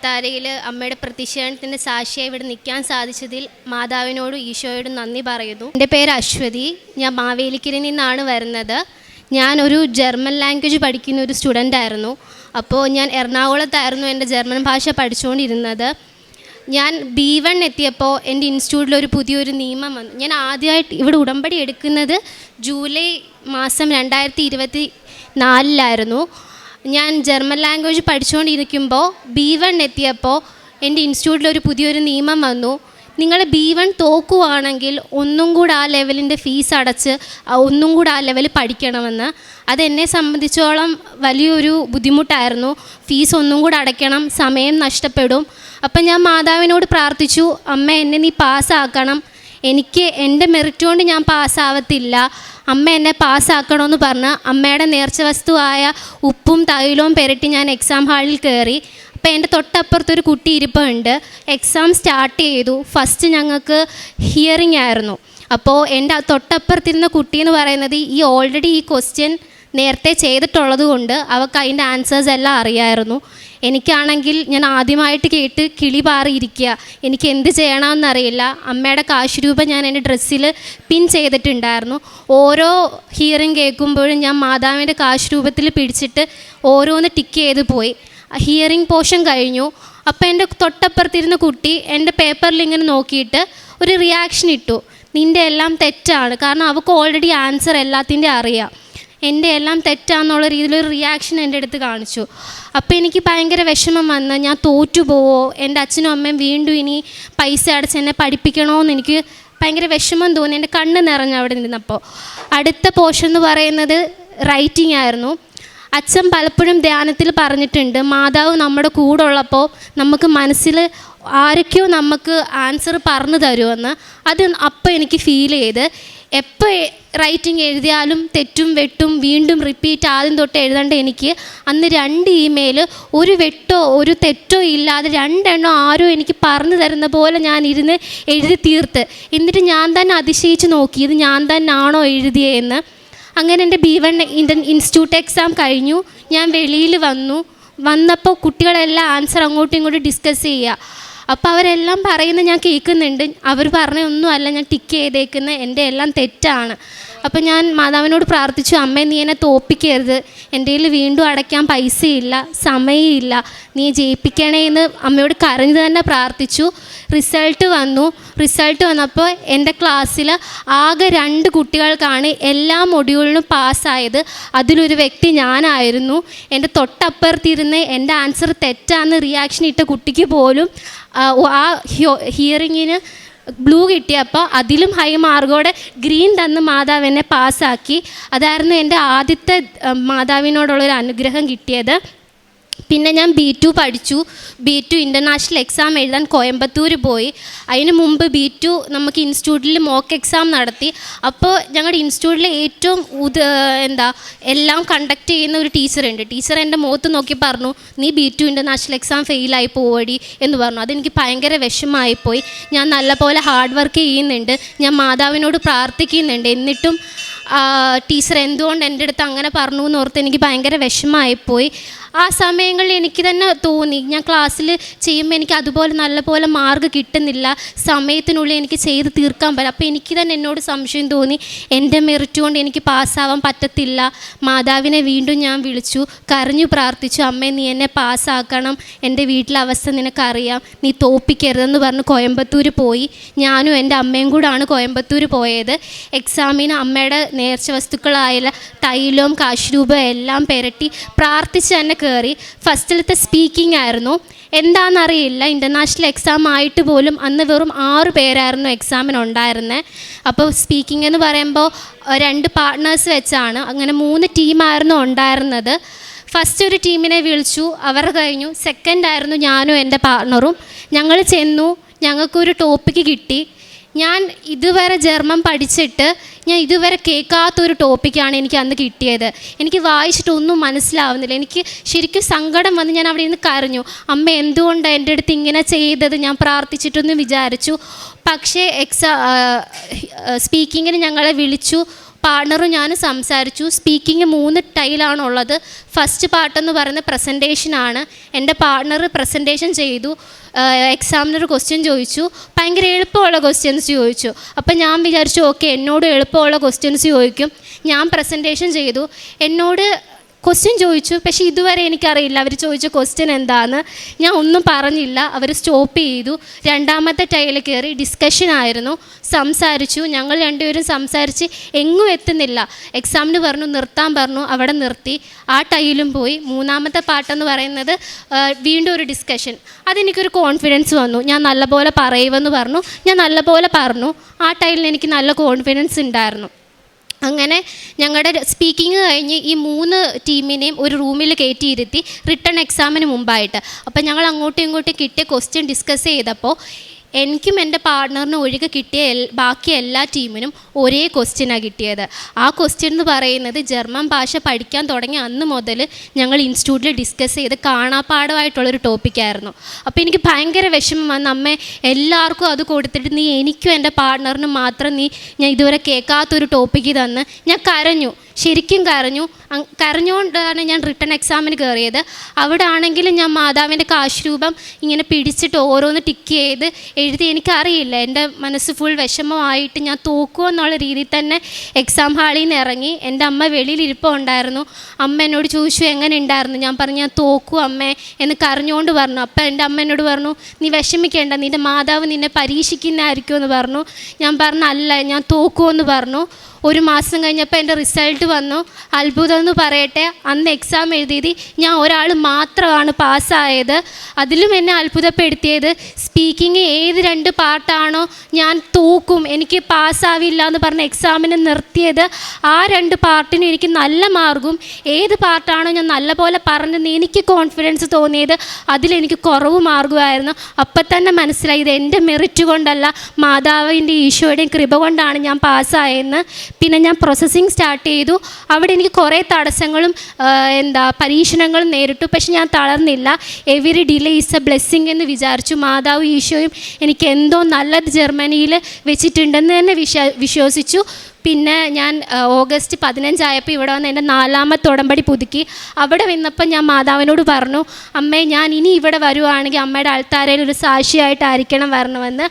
അൾത്താരയിൽ അമ്മയുടെ പ്രതിഷേധത്തിന്റെ സാക്ഷിയായി ഇവിടെ നിൽക്കാൻ സാധിച്ചതിൽ മാതാവിനോടും ഈശോയോടും നന്ദി പറയുന്നു. എന്റെ പേര് അശ്വതി. ഞാൻ മാവേലിക്കരയിൽ നിന്നാണ് വരുന്നത്. ഞാൻ ഒരു ജർമ്മൻ ലാംഗ്വേജ് പഠിക്കുന്ന ഒരു സ്റ്റുഡന്റ് ആയിരുന്നു. അപ്പോൾ ഞാൻ എറണാകുളത്തായിരുന്നു എന്റെ ജർമ്മൻ ഭാഷ പഠിച്ചുകൊണ്ടിരുന്നത്. ഞാൻ ബി വൺ എത്തിയപ്പോൾ എന്റെ ഇൻസ്റ്റിറ്റ്യൂട്ടിൽ ഒരു പുതിയൊരു നിയമം വന്നു. ഞാൻ ആദ്യമായിട്ട് ഇവിടെ ഉടമ്പടി എടുക്കുന്നത് ജൂലൈ മാസം രണ്ടായിരത്തി ഇരുപത്തി നാലിലായിരുന്നു ഞാൻ ജർമ്മൻ ലാംഗ്വേജ് പഠിച്ചുകൊണ്ടിരിക്കുമ്പോൾ ബി വൺ എത്തിയപ്പോൾ എന്റെ ഇൻസ്റ്റിറ്റ്യൂട്ടിൽ ഒരു പുതിയൊരു നിയമം വന്നു. നിങ്ങൾ ബി വൺ തോക്കുവാണെങ്കിൽ ഒന്നും കൂടെ ആ ലെവലിന്റെ ഫീസ് അടച്ച് ഒന്നും കൂടെ ആ ലെവൽ പഠിക്കണമെന്ന്. അതെന്നെ സംബന്ധിച്ചോളം വലിയൊരു ബുദ്ധിമുട്ടായിരുന്നു. ഫീസ് ഒന്നും കൂടെ അടയ്ക്കണം സമയം നഷ്ടപ്പെടും. അപ്പം ഞാൻ മാതാവിനോട് പ്രാർത്ഥിച്ചു അമ്മ എന്നെ നീ പാസ്സാക്കണം. എനിക്ക് എന്റെ മെറിറ്റ് കൊണ്ട് ഞാൻ പാസ്സാവത്തില്ല അമ്മ എന്നെ പാസ്സാക്കണമെന്ന് പറഞ്ഞ് അമ്മയുടെ നേർച്ച വസ്തുവായ ഉപ്പും തൈലവും പെരട്ടി ഞാൻ എക്സാം ഹാളിൽ കയറി അപ്പോൾ എന്റെ തൊട്ടപ്പുറത്തൊരു കുട്ടി ഇരിപ്പുണ്ട്. എക്സാം സ്റ്റാർട്ട് ചെയ്തു. ഫസ്റ്റ് ഞങ്ങൾക്ക് ഹിയറിംഗ് ആയിരുന്നു. അപ്പോൾ എന്റെ തൊട്ടപ്പുറത്തിരുന്ന കുട്ടി എന്ന് പറയുന്നത് ഈ ഓൾറെഡി ഈ ക്വസ്റ്റ്യൻ നേരത്തെ ചെയ്തിട്ടുള്ളത് കൊണ്ട് അവൾക്ക് അതിന്റെ ആൻസേഴ്സ് എല്ലാം അറിയായിരുന്നു. എനിക്കാണെങ്കിൽ ഞാൻ ആദ്യമായിട്ട് കേട്ട് കിളി പാറിയിരിക്കുക എനിക്ക് എന്ത് ചെയ്യണമെന്നറിയില്ല അമ്മയുടെ കാശ് രൂപ ഞാൻ എന്റെ ഡ്രസ്സിൽ പിൻ ചെയ്തിട്ടുണ്ടായിരുന്നു. ഓരോ ഹിയറിങ് കേൾക്കുമ്പോഴും ഞാൻ മാതാവിന്റെ കാശ് രൂപത്തിൽ പിടിച്ചിട്ട് ഓരോന്ന് ടിക്ക് ചെയ്ത് പോയി. ഹിയറിംഗ് പോർഷൻ കഴിഞ്ഞു. അപ്പോൾ എന്റെ തൊട്ടപ്പുറത്തിരുന്ന കുട്ടി എന്റെ പേപ്പറിൽ ഇങ്ങനെ നോക്കിയിട്ട് ഒരു റിയാക്ഷൻ ഇട്ടു. നിന്റെ എല്ലാം തെറ്റാണ്. കാരണം അവൾക്ക് ഓൾറെഡി ആൻസർ എല്ലാത്തിന്റെ അറിയാം. എന്റെ എല്ലാം തെറ്റാന്നുള്ള രീതിയിലൊരു റിയാക്ഷൻ എന്റെ അടുത്ത് കാണിച്ചു. അപ്പോൾ എനിക്ക് ഭയങ്കര വിഷമം വന്ന് ഞാൻ തോറ്റുപോവോ? എന്റെ അച്ഛനും അമ്മയും വീണ്ടും ഇനി പൈസ അടച്ച് എന്നെ പഠിപ്പിക്കണമെന്ന് എനിക്ക് ഭയങ്കര വിഷമം തോന്നി. എന്റെ കണ്ണ് നിറഞ്ഞു അവിടെ നിന്നപ്പോൾ അടുത്ത പോഷൻ എന്ന് പറയുന്നത് റൈറ്റിംഗ് ആയിരുന്നു. അച്ഛൻ പലപ്പോഴും ധ്യാനത്തിൽ പറഞ്ഞിട്ടുണ്ട് മാതാവ് നമ്മുടെ കൂടെ ഉള്ളപ്പോൾ നമുക്ക് മനസ്സിൽ ആരൊക്കെയോ നമുക്ക് ആൻസർ പറഞ്ഞു തരുമെന്ന്. അത് അപ്പോൾ എനിക്ക് ഫീൽ ചെയ്ത്. എപ്പോൾ റൈറ്റിംഗ് എഴുതിയാലും തെറ്റും വെട്ടും വീണ്ടും റിപ്പീറ്റ് ആദ്യം തൊട്ട് എഴുതേണ്ട എനിക്ക്. അന്ന് രണ്ട് ഇമെയിൽ ഒരു വെട്ടോ ഒരു തെറ്റോ ഇല്ലാതെ രണ്ടെണ്ണം ആരോ എനിക്ക് പറഞ്ഞു തരുന്ന പോലെ ഞാൻ ഇരുന്ന് എഴുതി തീർത്ത്. എന്നിട്ട് ഞാൻ തന്നെ അതിശയിച്ച് നോക്കി ഇത് ഞാൻ തന്നെയാണോ എഴുതിയതെന്ന് അങ്ങനെ എന്റെ ബി വൺ ഇൻസ്റ്റിറ്റ്യൂട്ട് എക്സാം കഴിഞ്ഞു. ഞാൻ വെളിയിൽ വന്നു. വന്നപ്പോൾ കുട്ടികളെല്ലാം ആൻസർ അങ്ങോട്ടും ഇങ്ങോട്ടും ഡിസ്കസ് ചെയ്യുക. അപ്പോൾ അവരെല്ലാം പറയുന്നത് ഞാൻ കേൾക്കുന്നുണ്ട്. അവർ പറഞ്ഞൊന്നും അല്ല ഞാൻ ടിക്ക് ചെയ്തേക്കുന്നത് എന്റെ എല്ലാം തെറ്റാണ്. അപ്പോൾ ഞാൻ മാതാവിനോട് പ്രാർത്ഥിച്ചു അമ്മ നീ എന്നെ തോപ്പിക്കരുത്. എന്റെ കയ്യിൽ വീണ്ടും അടയ്ക്കാൻ പൈസയില്ല സമയമില്ല. നീ ജയിപ്പിക്കണേ എന്ന് അമ്മയോട് കരഞ്ഞു തന്നെ പ്രാർത്ഥിച്ചു. റിസൾട്ട് വന്നു. റിസൾട്ട് വന്നപ്പോൾ എന്റെ ക്ലാസ്സിൽ ആകെ രണ്ട് കുട്ടികൾക്കാണ് എല്ലാ മൊഡ്യൂളിനും പാസ്സായത്. അതിലൊരു വ്യക്തി ഞാനായിരുന്നു. എന്റെ തൊട്ടപ്പുറത്തിരുന്ന് എന്റെ ആൻസർ തെറ്റാന്ന് റിയാക്ഷൻ ഇട്ട കുട്ടിക്ക് പോലും ആ, ഹിയറിങ്ങിന് ബ്ലൂ കിട്ടിയപ്പോൾ അതിലും ഹൈ മാർക്കോടെ ഗ്രീൻ തന്ന് മാതാവ് എന്നെ പാസ്സാക്കി അതായിരുന്നു എന്റെ ആദ്യത്തെ മാതാവിനോടുള്ളൊരു അനുഗ്രഹം കിട്ടിയത്. പിന്നെ ഞാൻ ബി ടു പഠിച്ചു. ബി ടു ഇന്റർനാഷണൽ എക്സാം എഴുതാൻ കോയമ്പത്തൂർ പോയി. അതിന് മുമ്പ് ബി ടു നമുക്ക് ഇൻസ്റ്റിറ്റ്യൂട്ടിൽ മോക്ക് എക്സാം നടത്തി. അപ്പോൾ ഞങ്ങളുടെ ഇൻസ്റ്റിറ്റ്യൂട്ടിലെ ഏറ്റവും ഉത് എന്താ എല്ലാം കണ്ടക്ട് ചെയ്യുന്ന ഒരു ടീച്ചറുണ്ട് ടീച്ചർ എന്റെ മുഖത്ത് നോക്കി പറഞ്ഞു നീ ബി ടു ഇന്റർനാഷണൽ എക്സാം ഫെയിലായി പോവടി എന്ന് പറഞ്ഞു. അതെനിക്ക് ഭയങ്കര വിഷമമായിപ്പോയി ഞാൻ നല്ലപോലെ ഹാർഡ് വർക്ക് ചെയ്യുന്നുണ്ട്. ഞാൻ മാതാവിനോട് പ്രാർത്ഥിക്കുന്നുണ്ട്. എന്നിട്ടും ടീച്ചർ എന്തുകൊണ്ട് എന്റെ അടുത്ത് അങ്ങനെ പറഞ്ഞു എന്ന് ഓർത്ത് എനിക്ക് ഭയങ്കര വിഷമമായിപ്പോയി ആ സമയങ്ങളിൽ എനിക്ക് തന്നെ തോന്നി. ഞാൻ ക്ലാസ്സിൽ ചെയ്യുമ്പോൾ എനിക്ക് അതുപോലെ നല്ലപോലെ മാർക്ക് കിട്ടുന്നില്ല. സമയത്തിനുള്ളിൽ എനിക്ക് ചെയ്ത് തീർക്കാൻ പറ്റും അപ്പോൾ എനിക്ക് തന്നെ എന്നോട് സംശയം തോന്നി. എന്റെ മെറിറ്റ് കൊണ്ട് എനിക്ക് പാസ്സാവാൻ പറ്റത്തില്ല. മാതാവിനെ വീണ്ടും ഞാൻ വിളിച്ചു. കരഞ്ഞു പ്രാർത്ഥിച്ചു. അമ്മേ നീ എന്നെ പാസ്സാക്കണം. എന്റെ വീട്ടിലെ അവസ്ഥ നിനക്കറിയാം. നീ തോപ്പിക്കരുതെന്ന് പറഞ്ഞ് കോയമ്പത്തൂർ പോയി. ഞാനും എന്റെ അമ്മയും കൂടാണ് കോയമ്പത്തൂർ പോയത്. എക്സാമിന് അമ്മയുടെ നേർച്ച വസ്തുക്കളായ തൈലവും കാശുരൂപവും എല്ലാം പെരട്ടി പ്രാർത്ഥിച്ച് തന്നെ കയറി ഫസ്റ്റിലത്തെ സ്പീക്കിംഗ് ആയിരുന്നു. എന്താണെന്നറിയില്ല. ഇന്റർനാഷണൽ എക്സാം ആയിട്ട് പോലും അന്ന് വെറും ആറ് പേരായിരുന്നു എക്സാമിന് ഉണ്ടായിരുന്നത് അപ്പോൾ സ്പീക്കിംഗ് എന്ന് പറയുമ്പോൾ രണ്ട് പാർട്ട്നേഴ്സ് വെച്ചാണ് അങ്ങനെ മൂന്ന് ടീമായിരുന്നു ഉണ്ടായിരുന്നത്. ഫസ്റ്റ് ഒരു ടീമിനെ വിളിച്ചു. അവർ കഴിഞ്ഞു. സെക്കൻഡ് ആയിരുന്നു ഞാനും എന്റെ പാർട്ട്ണറും ഞങ്ങൾ ചെന്നു. ഞങ്ങൾക്കൊരു ടോപ്പിക്ക് കിട്ടി. ഞാൻ ഇതുവരെ ജർമ്മൻ പഠിച്ചിട്ട് ഞാൻ ഇതുവരെ കേൾക്കാത്തൊരു ടോപ്പിക്കാണ് എനിക്ക് അന്ന് കിട്ടിയത്. എനിക്ക് വായിച്ചിട്ട് ഒന്നും മനസ്സിലാവുന്നില്ല. എനിക്ക് ശരിക്കും സങ്കടം വന്ന് ഞാൻ അവിടെ നിന്ന് കരഞ്ഞു. അമ്മ എന്തുകൊണ്ടാണ് എന്റെ അടുത്ത് ഇങ്ങനെ ചെയ്തത്? ഞാൻ പ്രാർത്ഥിച്ചിട്ടൊന്നും വിചാരിച്ചു. പക്ഷേ എക്സാ സ്പീക്കിങ്ങിന് ഞങ്ങളെ വിളിച്ചു. പാർട്ണറും ഞാൻ സംസാരിച്ചു. സ്പീക്കിംഗ് മൂന്ന് ടൈലാണുള്ളത്. ഫസ്റ്റ് പാർട്ടെന്ന് പറയുന്ന പ്രസന്റേഷനാണ് എന്റെ പാർട്ണർ പ്രസന്റേഷൻ ചെയ്തു. എക്സാമിനർ ക്വസ്റ്റ്യൻ ചോദിച്ചു. ഭയങ്കര എളുപ്പമുള്ള ക്വസ്റ്റ്യൻസ് ചോദിച്ചു. അപ്പം ഞാൻ വിചാരിച്ചു ഓക്കെ എന്നോട് എളുപ്പമുള്ള ക്വസ്റ്റ്യൻസ് ചോദിക്കും. ഞാൻ പ്രസന്റേഷൻ ചെയ്തു. എന്നോട് ക്വസ്റ്റ്യൻ ചോദിച്ചു. പക്ഷേ ഇതുവരെ എനിക്കറിയില്ല. അവർ ചോദിച്ച ക്വസ്റ്റ്യൻ എന്താന്ന് ഞാൻ ഒന്നും പറഞ്ഞില്ല. അവർ സ്റ്റോപ്പ് ചെയ്തു. രണ്ടാമത്തെ ടൈൽ കയറി ഡിസ്കഷൻ ആയിരുന്നു. സംസാരിച്ചു. ഞങ്ങൾ രണ്ടുപേരും സംസാരിച്ച് എങ്ങും എത്തുന്നില്ല. എക്സാമിന് പറഞ്ഞു നിർത്താൻ പറഞ്ഞു അവിടെ നിർത്തി. ആ ടൈലും പോയി. മൂന്നാമത്തെ പാട്ടെന്ന് പറയുന്നത് വീണ്ടും ഒരു ഡിസ്കഷൻ അതെനിക്കൊരു കോൺഫിഡൻസ് വന്നു. ഞാൻ നല്ലപോലെ പറയുമെന്ന് പറഞ്ഞു. ഞാൻ നല്ലപോലെ പറഞ്ഞു. ആ ടൈലിൽ എനിക്ക് നല്ല കോൺഫിഡൻസ് ഉണ്ടായിരുന്നു. അങ്ങനെ ഞങ്ങളുടെ സ്പീക്കിംഗ് കഴിഞ്ഞ് ഈ മൂന്ന് ടീമിനെയും ഒരു റൂമിൽ കയറ്റിയിരുത്തി റിട്ടേൺ എക്സാമിന് മുമ്പായിട്ട്. അപ്പം ഞങ്ങൾ അങ്ങോട്ടും ഇങ്ങോട്ടും കിട്ടിയ ക്വസ്റ്റ്യൻ ഡിസ്കസ് ചെയ്തപ്പോൾ എനിക്കും എന്റെ പാർട്ട്ണറിനും ഒഴികെ കിട്ടിയ ബാക്കി എല്ലാ ടീമിനും ഒരേ ക്വസ്റ്റ്യനാണ് കിട്ടിയത്. ആ ക്വസ്റ്റ്യൻ എന്ന് പറയുന്നത് ജർമ്മൻ ഭാഷ പഠിക്കാൻ തുടങ്ങിയ അന്ന് മുതൽ ഞങ്ങൾ ഇൻസ്റ്റിറ്റ്യൂട്ടിൽ ഡിസ്കസ് ചെയ്ത് കാണാപ്പാടമായിട്ടുള്ളൊരു ടോപ്പിക്കായിരുന്നു അപ്പോൾ എനിക്ക് ഭയങ്കര വിഷമം വന്ന് അമ്മ എല്ലാവർക്കും അത് കൊടുത്തിട്ട് നീ എനിക്കും എന്റെ പാർട്ട്ണറിനും മാത്രം നീ ഞാൻ ഇതുവരെ കേൾക്കാത്തൊരു ടോപ്പിക്ക് തന്ന്. ഞാൻ കരഞ്ഞു. ശരിക്കും കരഞ്ഞു. കരഞ്ഞുകൊണ്ടാണ് ഞാൻ റിട്ടേൺ എക്സാമിന് കയറിയത്. അവിടെ ആണെങ്കിലും ഞാൻ മാതാവിന്റെ കാശ്രൂപം ഇങ്ങനെ പിടിച്ചിട്ട് ഓരോന്ന് ടിക്ക് ചെയ്ത് എഴുതി. എനിക്കറിയില്ല. എന്റെ മനസ്സ് ഫുൾ വിഷമമായിട്ട് ഞാൻ തോക്കുമോ എന്നുള്ള രീതിയിൽ തന്നെ എക്സാം ഹാളിൽ നിന്ന് ഇറങ്ങി. എന്റെ അമ്മ വെളിയിൽ ഉണ്ടായിരുന്നു. അമ്മ എന്നോട് ചോദിച്ചു എങ്ങനെ ഉണ്ടായിരുന്നു? ഞാൻ പറഞ്ഞു ഞാൻ തോക്കു അമ്മേ എന്ന് കരഞ്ഞുകൊണ്ട് പറഞ്ഞു. അപ്പം എന്റെ അമ്മ എന്നോട് പറഞ്ഞു നീ വിഷമിക്കേണ്ട. നിന്റെ മാതാവ് നിന്നെ പരീക്ഷിക്കുന്നതായിരിക്കുമെന്ന് പറഞ്ഞു. ഞാൻ പറഞ്ഞു അല്ല ഞാൻ തോക്കുമെന്ന് പറഞ്ഞു. ഒരു മാസം കഴിഞ്ഞപ്പോൾ എന്റെ റിസൾട്ട് വന്നു. അത്ഭുതം എന്ന് പറയട്ടെ അന്ന് എക്സാം എഴുതിയത് ഞാൻ ഒരാൾ മാത്രമാണ് പാസ്സായത്. അതിലും എന്നെ അത്ഭുതപ്പെടുത്തിയത് സ്പീക്കിംഗ് ഏത് രണ്ട് പാട്ടാണോ ഞാൻ തൂക്കും എനിക്ക് പാസ്സാവില്ല എന്ന് പറഞ്ഞ് എക്സാമിനെ നിർത്തിയത്. ആ രണ്ട് പാട്ടിനും എനിക്ക് നല്ല മാർക്കും ഏത് പാട്ടാണോ ഞാൻ നല്ലപോലെ പറഞ്ഞത് എനിക്ക് കോൺഫിഡൻസ് തോന്നിയത് അതിലെനിക്ക് കുറവ് മാർഗമായിരുന്നു. അപ്പം തന്നെ മനസ്സിലായി ഇത് എന്റെ മെറിറ്റ് കൊണ്ടല്ല മാതാവിന്റെ ഈശോയുടെയും കൃപ കൊണ്ടാണ് ഞാൻ പാസ്സായെന്ന്. പിന്നെ ഞാൻ പ്രോസസ്സിങ് സ്റ്റാർട്ട് ചെയ്തു. അവിടെ എനിക്ക് കുറേ തടസ്സങ്ങളും എന്താ പരീക്ഷണങ്ങളും നേരിട്ടു. പക്ഷെ ഞാൻ തളർന്നില്ല. Every delay is a blessing എന്ന് വിചാരിച്ചു. മാതാവ് ഈശോയും എനിക്ക് എന്തോ നല്ലത് ജർമ്മനിയിൽ വെച്ചിട്ടുണ്ടെന്ന് തന്നെ വിശ്വ വിശ്വസിച്ചു. പിന്നെ ഞാൻ ഓഗസ്റ്റ് പതിനഞ്ചായപ്പോൾ ഇവിടെ വന്ന് എന്റെ നാലാമത്തെ ഉടമ്പടി പുതുക്കി. അവിടെ വന്നപ്പോൾ ഞാൻ മാതാവിനോട് പറഞ്ഞു അമ്മേ ഞാൻ ഇനി ഇവിടെ വരുവാണെങ്കിൽ അമ്മയുടെ ആൾത്താരയിൽ ഒരു സാക്ഷിയായിട്ടായിരിക്കണം വരണമെന്ന്.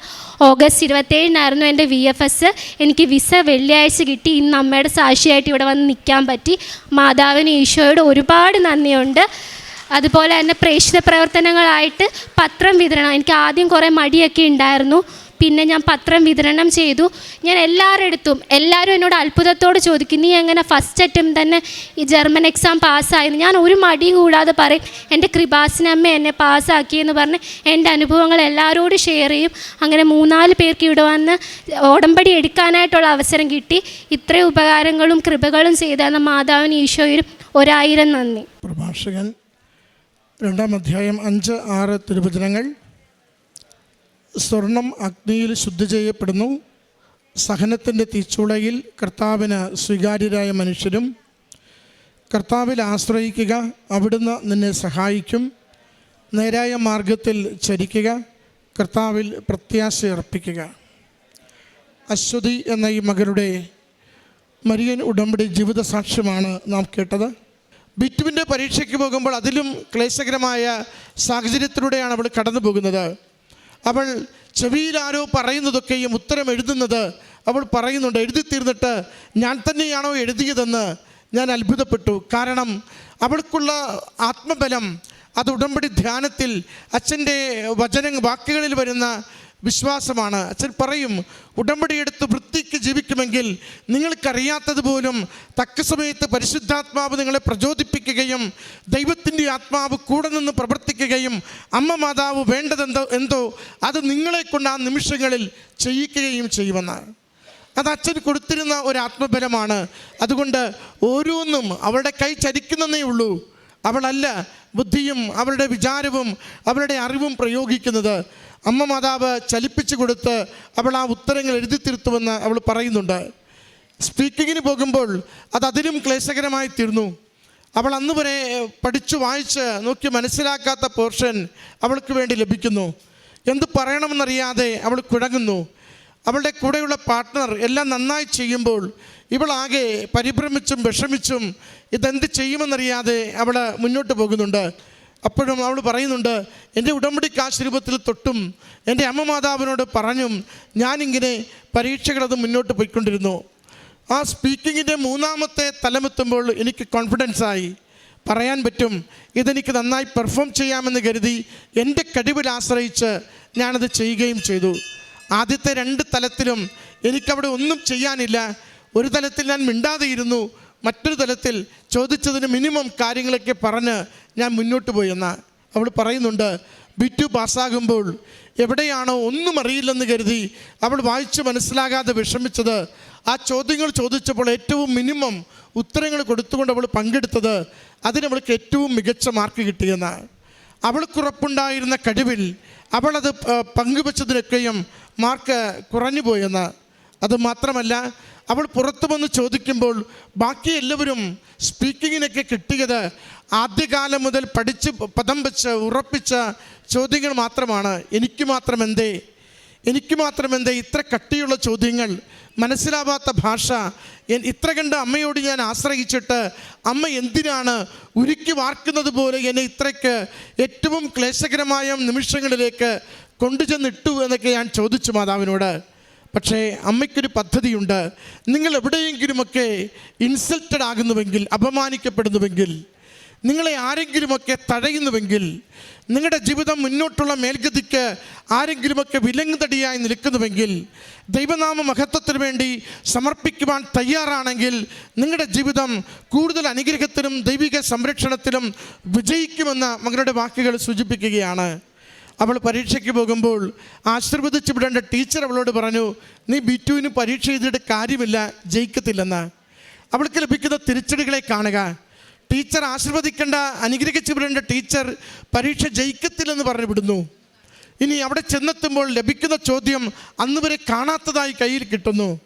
ഓഗസ്റ്റ് ഇരുപത്തേഴിനായിരുന്നു എന്റെ വി എഫ് എസ്. എനിക്ക് വിസ വെള്ളിയാഴ്ച കിട്ടി. ഇന്ന് അമ്മയുടെ സാക്ഷിയായിട്ട് ഇവിടെ വന്ന് നിൽക്കാൻ പറ്റി. മാതാവിന് ഈശോയോട് ഒരുപാട് നന്ദിയുണ്ട്. അതുപോലെ തന്നെ പ്രേക്ഷിത പ്രവർത്തനങ്ങളായിട്ട് പത്രം വിതരണം. എനിക്ക് ആദ്യം കുറേ മടിയൊക്കെ ഉണ്ടായിരുന്നു. പിന്നെ ഞാൻ പത്രം വിതരണം ചെയ്തു. ഞാൻ എല്ലാവരുടെ അടുത്തും എല്ലാവരും എന്നോട് അത്ഭുതത്തോട് ചോദിക്കും നീ എങ്ങനെ ഫസ്റ്റ് അറ്റംപ്റ്റ് തന്നെ ഈ ജർമ്മൻ എക്സാം പാസ്സായെന്ന് ഞാൻ ഒരു മടി കൂടാതെ പറയും എന്റെ കൃപാസിനമ്മ എന്നെ പാസ്സാക്കിയെന്ന് പറഞ്ഞ് എന്റെ അനുഭവങ്ങൾ എല്ലാവരോടും ഷെയർ ചെയ്യും. അങ്ങനെ മൂന്നാൽ പേർക്ക് ഇവിടെ വന്ന് ഉടമ്പടി എടുക്കാനായിട്ടുള്ള അവസരം കിട്ടി. ഇത്രയും ഉപകാരങ്ങളും കൃപകളും ചെയ്ത മാതാവിന് ഈശോയിലും ഒരായിരം നന്ദി. പ്രഭാഷകൻ രണ്ടാം അധ്യായം അഞ്ച് ആറ് തിരുവചനങ്ങൾ. സ്വർണം അഗ്നിയിൽ ശുദ്ധി ചെയ്യപ്പെടുന്നു. സഹനത്തിന്റെ തീച്ചുളയിൽ കർത്താവിന് സ്വീകാര്യരായ മനുഷ്യരും കർത്താവിൽ ആശ്രയിക്കുക അവിടുന്ന് നിന്നെ സഹായിക്കും. നേരായ മാർഗത്തിൽ ചരിക്കുക കർത്താവിൽ പ്രത്യാശ അർപ്പിക്കുക. അശ്വതി എന്ന ഈ മകരുടെ മരിയൻ ഉടമ്പടി ജീവിത സാക്ഷ്യമാണ് നാം കേട്ടത്. ബിറ്റുവിന്റെ പരീക്ഷയ്ക്ക് പോകുമ്പോൾ അതിലും ക്ലേശകരമായ സാഹചര്യത്തിലൂടെയാണ് അവൾ കടന്നു പോകുന്നത് അവൾ ചെവിയിൽ ആരോ പറയുന്നതൊക്കെയും ഉത്തരം എഴുതുന്നത് അവൾ പറയുന്നുണ്ട് എഴുതി തീർന്നിട്ട് ഞാൻ തന്നെയാണോ എഴുതിയതെന്ന് ഞാൻ അത്ഭുതപ്പെട്ടു. കാരണം അവൾക്കുള്ള ആത്മബലം അത് ഉടമ്പടി ധ്യാനത്തിൽ അച്ഛന്റെ വചന വാക്കുകളിൽ വരുന്ന വിശ്വാസമാണ്. അച്ഛൻ പറയും ഉടമ്പടി എടുത്ത് വൃത്തിക്ക് ജീവിക്കുമെങ്കിൽ നിങ്ങൾക്കറിയാത്തത് പോലും തക്ക സമയത്ത് പരിശുദ്ധാത്മാവ് നിങ്ങളെ പ്രചോദിപ്പിക്കുകയും ദൈവത്തിന്റെ ആത്മാവ് കൂടെ നിന്ന് പ്രവർത്തിക്കുകയും അമ്മ മാതാവ് വേണ്ടതെന്തോ എന്തോ അത് നിങ്ങളെ കൊണ്ട് ആ നിമിഷങ്ങളിൽ ചെയ്യിക്കുകയും ചെയ്യുമെന്നാണ്. അത് അച്ഛൻ കൊടുത്തിരുന്ന ഒരു ആത്മബലമാണ്. അതുകൊണ്ട് ഓരോന്നും അവരുടെ കൈ ചരിക്കുന്നതേ ഉള്ളൂ. അവളല്ല ബുദ്ധിയും അവളുടെ വിചാരവും അവളുടെ അറിവും പ്രയോഗിക്കുന്നത്. അമ്മ മാതാവ് ചലിപ്പിച്ചു കൊടുത്ത് അവൾ ആ ഉത്തരങ്ങൾ എഴുതി തീർത്തുവെന്ന് അവൾ പറയുന്നുണ്ട്. സ്പീക്കിങ്ങിന് പോകുമ്പോൾ അത് അതിലും ക്ലേശകരമായി തീർന്നു. അവൾ അന്ന് വരെ പഠിച്ചു വായിച്ച് നോക്കി മനസ്സിലാക്കാത്ത പോർഷൻ അവൾക്ക് വേണ്ടി ലഭിക്കുന്നു. എന്ത് പറയണമെന്നറിയാതെ അവൾ കുഴങ്ങുന്നു. അവളുടെ കൂടെയുള്ള പാർട്ട്ണർ എല്ലാം നന്നായി ചെയ്യുമ്പോൾ ഇവളാകെ പരിഭ്രമിച്ചും വിഷമിച്ചും ഇതെന്ത് ചെയ്യുമെന്നറിയാതെ അവൾ മുന്നോട്ട് പോകുന്നുണ്ട്. അപ്പോഴും അവൾ പറയുന്നുണ്ട് എന്റെ ഉടമ്പടി കാശ്രൂപത്തിൽ തൊട്ടും എന്റെ അമ്മ മാതാവിനോട് പറഞ്ഞും ഞാനിങ്ങനെ പരീക്ഷകളത് മുന്നോട്ട് പോയിക്കൊണ്ടിരുന്നു. ആ സ്പീക്കിങ്ങിന്റെ മൂന്നാമത്തെ തലമെത്തുമ്പോൾ എനിക്ക് കോൺഫിഡൻസായി പറയാൻ പറ്റും ഇതെനിക്ക് നന്നായി പെർഫോം ചെയ്യാമെന്ന് കരുതി എന്റെ കഴിവിൽ ആശ്രയിച്ച് ഞാനത് ചെയ്യുകയും ചെയ്തു. ആദ്യത്തെ രണ്ട് തലത്തിലും എനിക്കവിടെ ഒന്നും ചെയ്യാനില്ല. ഒരു തലത്തിൽ ഞാൻ മിണ്ടാതെ ഇരുന്നു മറ്റൊരു തലത്തിൽ ചോദിച്ചതിന് മിനിമം കാര്യങ്ങളൊക്കെ പറഞ്ഞ് ഞാൻ മുന്നോട്ട് പോയി അവൾ പറയുന്നുണ്ട് ബിറ്റു പാസ്സാകുമ്പോൾ എവിടെയാണോ ഒന്നും അറിയില്ലെന്ന് കരുതി അവൾ വായിച്ച് മനസ്സിലാകാതെ വിഷമിച്ചത്. ആ ചോദ്യങ്ങൾ ചോദിച്ചപ്പോൾ ഏറ്റവും മിനിമം ഉത്തരങ്ങൾ കൊടുത്തുകൊണ്ട് അവൾ പങ്കെടുത്തത് അതിനവൾക്ക് ഏറ്റവും മികച്ച മാർക്ക് കിട്ടിയെന്നാണ് അവൾക്കുറപ്പുണ്ടായിരുന്ന കഴിവിൽ അവളത് പങ്കുവച്ചതിനൊക്കെയും മാർക്ക് കുറഞ്ഞു പോയെന്ന് അത് മാത്രമല്ല അവൾ പുറത്തു വന്ന് ചോദിക്കുമ്പോൾ ബാക്കി എല്ലാവരും സ്പീക്കിങ്ങിനൊക്കെ കിട്ടിയത് ആദ്യകാലം മുതൽ പഠിച്ച് പദം വെച്ച് ഉറപ്പിച്ച ചോദ്യങ്ങൾ മാത്രമാണ്. എനിക്ക് മാത്രം എന്തേ എനിക്ക് മാത്രം എന്തേ ഇത്ര കട്ടിയുള്ള ചോദ്യങ്ങൾ മനസ്സിലാവാത്ത ഭാഷ ഇത്ര കണ്ട് അമ്മയോട് ഞാൻ ആശ്രയിച്ചിട്ട് അമ്മ എന്തിനാണ് ഉരുക്കി വാർക്കുന്നത് പോലെ എന്നെ ഇത്രയ്ക്ക് ഏറ്റവും ക്ലേശകരമായ നിമിഷങ്ങളിലേക്ക് കൊണ്ടുചെന്നിട്ടു എന്നൊക്കെ ഞാൻ ചോദിച്ചു മാതാവിനോട്. പക്ഷേ അമ്മയ്ക്കൊരു പദ്ധതിയുണ്ട്. നിങ്ങൾ എവിടെയെങ്കിലുമൊക്കെ ഇൻസൾട്ടഡ് ആകുന്നുവെങ്കിൽ അപമാനിക്കപ്പെടുന്നുവെങ്കിൽ നിങ്ങളെ ആരെങ്കിലുമൊക്കെ തഴയുന്നുവെങ്കിൽ നിങ്ങളുടെ ജീവിതം മുന്നോട്ടുള്ള മേൽഗതിക്ക് ആരെങ്കിലുമൊക്കെ വിലങ്ങുതടിയായി നിൽക്കുന്നുവെങ്കിൽ ദൈവനാമ മഹത്വത്തിന് വേണ്ടി സമർപ്പിക്കുവാൻ തയ്യാറാണെങ്കിൽ നിങ്ങളുടെ ജീവിതം കൂടുതൽ അനുഗ്രഹത്തിലും ദൈവിക സംരക്ഷണത്തിലും വിജയിക്കുമെന്ന് മകളുടെ വാക്കുകൾ സൂചിപ്പിക്കുകയാണ്. അവൾ പരീക്ഷയ്ക്ക് പോകുമ്പോൾ ആശീർവദിച്ച് വിടേണ്ട ടീച്ചർ അവളോട് പറഞ്ഞു നീ ബി ടുവിന് പരീക്ഷ എഴുതിയിട്ട് കാര്യമില്ല ജയിക്കത്തില്ലെന്ന്. അവൾക്ക് ലഭിക്കുന്ന തിരിച്ചടികളെ കാണുക. ടീച്ചർ ആശീർവദിക്കേണ്ട അനുഗ്രഹിച്ച് വിടേണ്ട ടീച്ചർ പരീക്ഷ ജയിക്കത്തില്ലെന്ന് പറഞ്ഞു വിടുന്നു. ഇനി അവിടെ ചെന്നെത്തുമ്പോൾ ലഭിക്കുന്ന ചോദ്യം അന്ന് വരെ കാണാത്തതായി കയ്യിൽ കിട്ടുന്നു.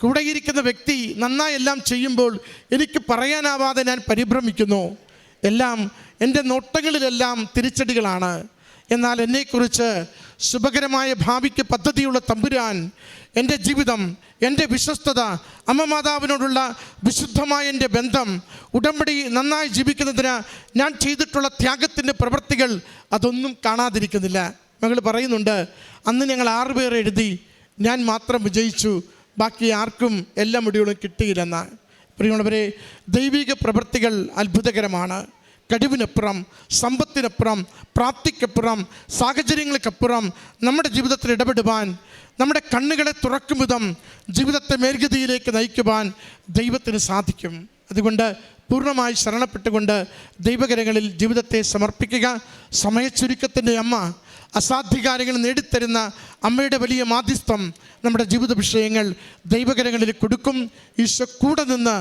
കൂടെയിരിക്കുന്ന വ്യക്തി നന്നായി എല്ലാം ചെയ്യുമ്പോൾ എനിക്ക് പറയാനാവാതെ ഞാൻ പരിഭ്രമിക്കുന്നു. എല്ലാം എന്റെ നോട്ടങ്ങളിലെല്ലാം തിരിച്ചടികളാണ്. എന്നാൽ എന്നെക്കുറിച്ച് ശുഭകരമായ ഭാവിക്ക് പദ്ധതിയുള്ള തമ്പുരാൻ എന്റെ ജീവിതം എന്റെ വിശ്വസ്തത അമ്മ മാതാവിനോടുള്ള വിശുദ്ധമായ എന്റെ ബന്ധം ഉടമ്പടി നന്നായി ജീവിക്കുന്നതിന് ഞാൻ ചെയ്തിട്ടുള്ള ത്യാഗത്തിന്റെ പ്രവൃത്തികൾ അതൊന്നും കാണാതിരിക്കുന്നില്ല. മകൾ പറയുന്നുണ്ട് അന്ന് ഞങ്ങൾ ആറുപേർ എഴുതി ഞാൻ മാത്രം വിജയിച്ചു ബാക്കി ആർക്കും എല്ലാ മുടികളും കിട്ടിയില്ലെന്ന്. പ്രിയമുള്ളവരെ ദൈവിക പ്രവൃത്തികൾ അത്ഭുതകരമാണ്. കഴിവിനപ്പുറം സമ്പത്തിനപ്പുറം പ്രാപ്തിക്കപ്പുറം സാഹചര്യങ്ങൾക്കപ്പുറം നമ്മുടെ ജീവിതത്തിൽ ഇടപെടുവാൻ നമ്മുടെ കണ്ണുകളെ തുറക്കും വിധം ജീവിതത്തെ മേൽഗതിയിലേക്ക് നയിക്കുവാൻ ദൈവത്തിന് സാധിക്കും. അതുകൊണ്ട് പൂർണമായി ശരണപ്പെട്ടുകൊണ്ട് ദൈവകരങ്ങളിൽ ജീവിതത്തെ സമർപ്പിക്കുക. സമയച്ചുരുക്കത്തിന്റെ അമ്മ അസാധ്യകാര്യങ്ങൾ നേടിത്തരുന്ന അമ്മയുടെ വലിയ മാധ്യസ്ഥം നമ്മുടെ ജീവിത വിഷയങ്ങൾ ദൈവകരങ്ങളിൽ കൊടുക്കും. ഈശോ കൂടെ നിന്ന്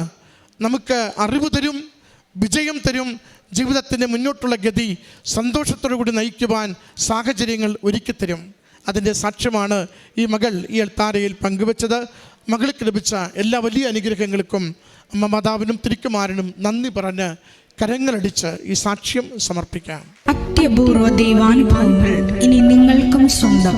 നമുക്ക് അറിവ് തരും വിജയം തരും ജീവിതത്തിന്റെ മുന്നോട്ടുള്ള ഗതി സന്തോഷത്തോടു കൂടി നയിക്കുവാൻ സാഹചര്യങ്ങൾ ഒരുക്കിത്തരും അതിന്റെ സാക്ഷ്യമാണ് ഈ മകൾ ഈ അൾത്താരയിൽ പങ്കുവച്ചത്. മകൾക്ക് ലഭിച്ച എല്ലാ വലിയ അനുഗ്രഹങ്ങൾക്കും അമ്മ മാതാവിനും തിരിക്കുമാരനും നന്ദി പറഞ്ഞ് കരങ്ങളടിച്ച് ഈ സാക്ഷ്യം സമർപ്പിക്കാം. അത്യപൂർവ ദൈവാനുഭവങ്ങൾ ഇനി നിങ്ങൾക്കും സ്വന്തം.